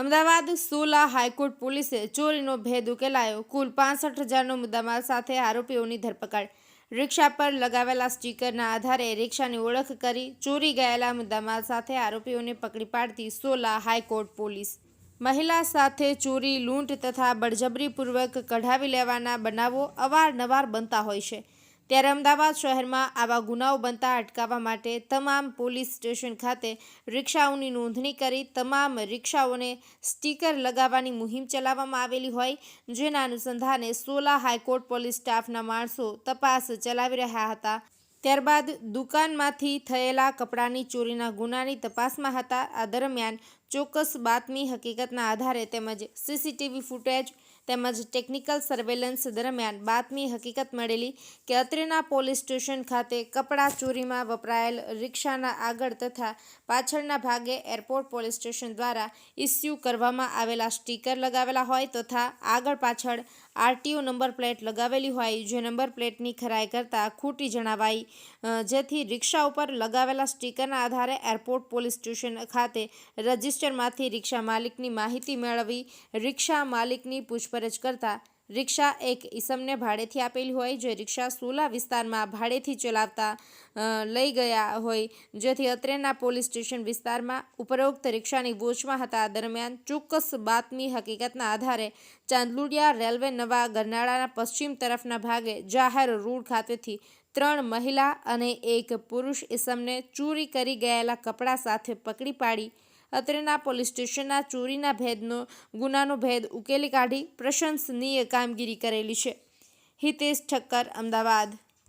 Ahmedabad Sola high court પોલીસે ચોરીનો ભેદ ઉકેલાયો. કુલ પાસઠ હજારનો મુદ્દામાલ સાથે આરોપીઓની ધરપકડ. રિક્ષા પર લગાવેલા સ્ટીકરના આધારે રિક્ષાની ઓળખ કરી ચોરી ગયેલા મુદ્દામાલ સાથે આરોપીઓને પકડી પાડતી સોલા હાઈકોર્ટ પોલીસ. મહિલા સાથે ચોરી, લૂંટ તથા બળજબરીપૂર્વક કઢાવી લેવાના બનાવો અવારનવાર બનતા હોય છે. ત્યારે અમદાવાદ શહેરમાં આવા ગુનાઓ બનતા અટકાવવા માટે તમામ પોલીસ સ્ટેશન ખાતે રિક્ષાઓની નોંધણી કરી તમામ રિક્ષાઓને સ્ટીકર લગાવવાની મુહિમ ચલાવવામાં આવેલી હોય, જેના અનુસંધાને સોલા હાઈકોર્ટ પોલીસ સ્ટાફના માણસો તપાસ ચલાવી રહ્યા હતા. ત્યારબાદ દુકાનમાંથી થયેલા કપડાની ચોરીના ગુનાની તપાસમાં હતા. આ દરમિયાન ચોક્કસ બાતમી હકીકતના આધારે તેમજ સીસીટીવી ફૂટેજ તેમજ ટેકનિકલ સર્વેલન્સ દરમિયાન બાતમી હકીકત મળેલી કે અત્રેના પોલીસ સ્ટેશન ખાતે કપડાં ચોરીમાં વપરાયેલ રિક્ષાના આગળ તથા પાછળના ભાગે એરપોર્ટ પોલીસ સ્ટેશન દ્વારા ઇસ્યુ કરવામાં આવેલા સ્ટીકર લગાવેલા હોય તથા આગળ પાછળ આરટીઓ નંબર પ્લેટ લગાવેલી હોય, જે નંબર પ્લેટની ખરાઈ કરતાં ખોટી જણાવાઈ જેથી રિક્ષા ઉપર લગાવેલા સ્ટીકરના આધારે એરપોર્ટ પોલીસ સ્ટેશન ખાતે રજિસ્ટરમાંથી રિક્ષા માલિકની માહિતી મેળવી, રિક્ષા માલિકની પૂછપરછ કરતા રિક્ષા એક ઈસમને ભાડેથી આપેલી હોય, જે રિક્ષા સોલા વિસ્તારમાં ભાડેથી ચલાવતા લઈ ગયા હોય, જેથી અત્રેના પોલીસ સ્ટેશન વિસ્તારમાં ઉપરોક્ત રિક્ષાની વોચમાં હતા. દરમિયાન ચોક્કસ બાતમી હકીકતના આધારે ચાંદલુડિયા રેલવે નવા ગરનાળાના પશ્ચિમ તરફના ભાગે જાહેર રોડ ખાતેથી ત્રણ મહિલા અને એક પુરુષ ઈસમને ચોરી કરી ગયેલા કપડાં સાથે પકડી પાડી અત્રેના પોલીસ સ્ટેશનના ચોરીના ભેદનો, ગુનાનો ભેદ ઉકેલી કાઢી પ્રશંસનીય કામગીરી કરેલી છે. હિતેશ ઠક્કર, અમદાવાદ.